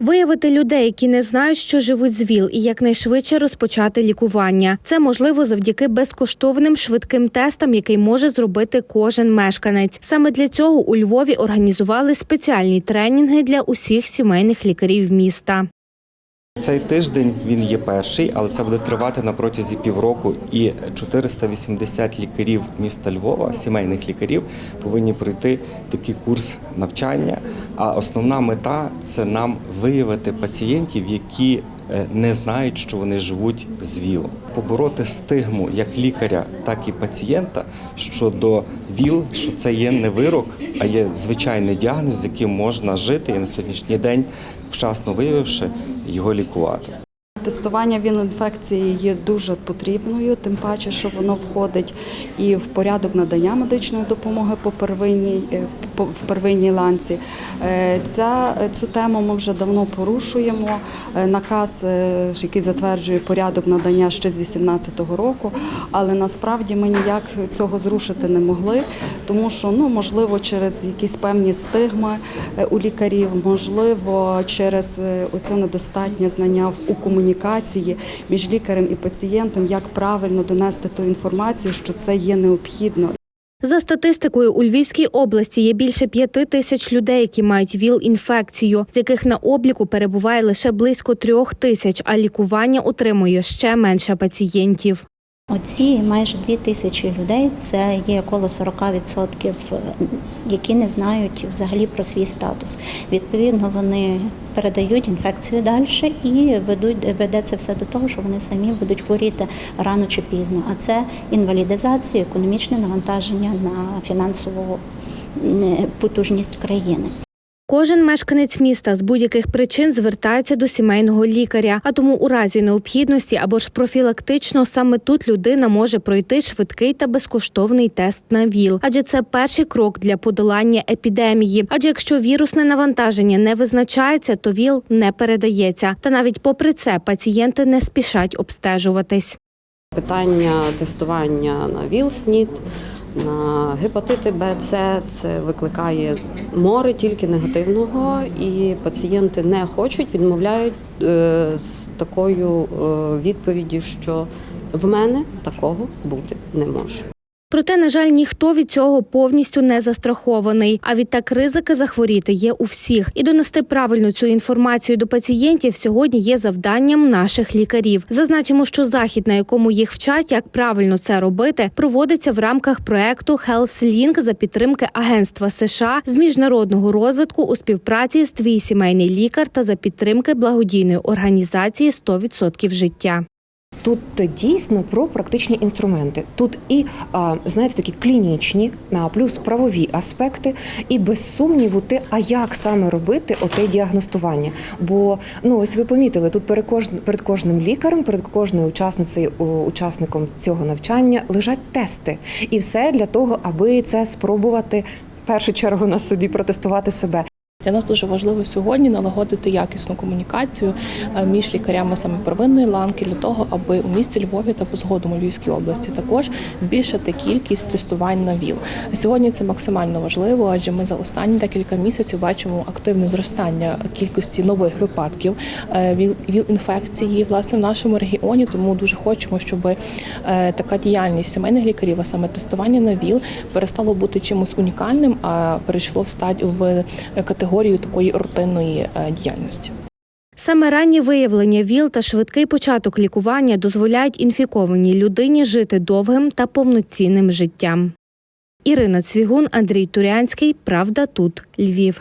Виявити людей, які не знають, що живуть з ВІЛ, і якнайшвидше розпочати лікування. Це можливо завдяки безкоштовним швидким тестам, який може зробити кожен мешканець. Саме для цього у Львові організували спеціальні тренінги для усіх сімейних лікарів міста. Цей тиждень він є перший, але це буде тривати на протязі півроку. І 480 лікарів міста Львова, сімейних лікарів, повинні пройти такий курс навчання. А основна мета це нам виявити пацієнтів, які не знають, що вони живуть з ВІЛ. Побороти стигму як лікаря, так і пацієнта щодо ВІЛ, що це є не вирок, а є звичайний діагноз, з яким можна жити і на сьогоднішній день, вчасно виявивши, його лікувати. Тестування ВІЛ-інфекції є дуже потрібною, тим паче, що воно входить і в порядок надання медичної допомоги по первинній, е, в первинній ланці. Е, Ця, цю тему ми вже давно порушуємо. Е, Наказ, е, який затверджує порядок надання ще з 2018 року, але насправді ми ніяк цього зрушити не могли, тому що ну, можливо через якісь певні стигми у лікарів, можливо, через оце недостатнє знання у комунікації між лікарем і пацієнтом, як правильно донести ту інформацію, що це є необхідно. За статистикою, у Львівській області є більше п'яти тисяч людей, які мають ВІЛ-інфекцію, з яких на обліку перебуває лише близько трьох тисяч, а лікування отримує ще менше пацієнтів. Оці майже дві тисячі людей це є коло 40%, е, які не знають взагалі про свій статус. Відповідно, вони передають інфекцію далі і ведуть веде це все до того, що вони самі будуть хворіти рано чи пізно. А це інвалідизація, економічне навантаження на фінансову е, потужність країни. Кожен мешканець міста з будь-яких причин звертається до сімейного лікаря, а тому у разі необхідності або ж профілактично саме тут людина може пройти швидкий та безкоштовний тест на ВІЛ, адже це перший крок для подолання епідемії. Адже якщо вірусне навантаження не визначається, то ВІЛ не передається. Та навіть попри це пацієнти не спішать обстежуватись. Питання тестування на ВІЛ-СНІД, на гепатити Б, С це викликає море тільки негативного, і пацієнти не хочуть, відмовляють е, з такою е, відповіддю, що в мене такого бути не може. Проте, на жаль, ніхто від цього повністю не застрахований. А відтак ризики захворіти є у всіх. І донести правильну цю інформацію до пацієнтів сьогодні є завданням наших лікарів. Зазначимо, що захід, на якому їх вчать, як правильно це робити, проводиться в рамках проекту HealthLink за підтримки Агентства США з міжнародного розвитку у співпраці з твій сімейний лікар та за підтримки благодійної організації «100% життя. Тут дійсно про практичні інструменти. Тут і знаєте такі клінічні, плюс правові аспекти, і без сумніву, те, а як саме робити оте діагностування. Бо ну ось ви помітили, тут перед кожним, лікарем, перед кожною учасницею, учасником цього навчання лежать тести, і все для того, аби це спробувати першу чергу на собі протестувати себе. Для нас дуже важливо сьогодні налагодити якісну комунікацію е, між лікарями саме первинної ланки для того, аби у місті Львові та згодом у Львівській області також збільшити кількість тестувань на ВІЛ. Сьогодні це максимально важливо, адже ми за останні декілька місяців бачимо активне зростання кількості нових випадків е, ВІЛ- ВІЛ-інфекції власне в нашому регіоні. Тому дуже хочемо, щоб е, така діяльність сімейних лікарів, а саме тестування на ВІЛ, перестало бути чимось унікальним, а перейшло в стадію в категорію такої рутинної е, діяльності. Саме раннє виявлення ВІЛ та швидкий початок лікування дозволяють інфікованій людині жити довгим та повноцінним життям. Ірина Цвігун, Андрій Турянський. Правда тут Львів.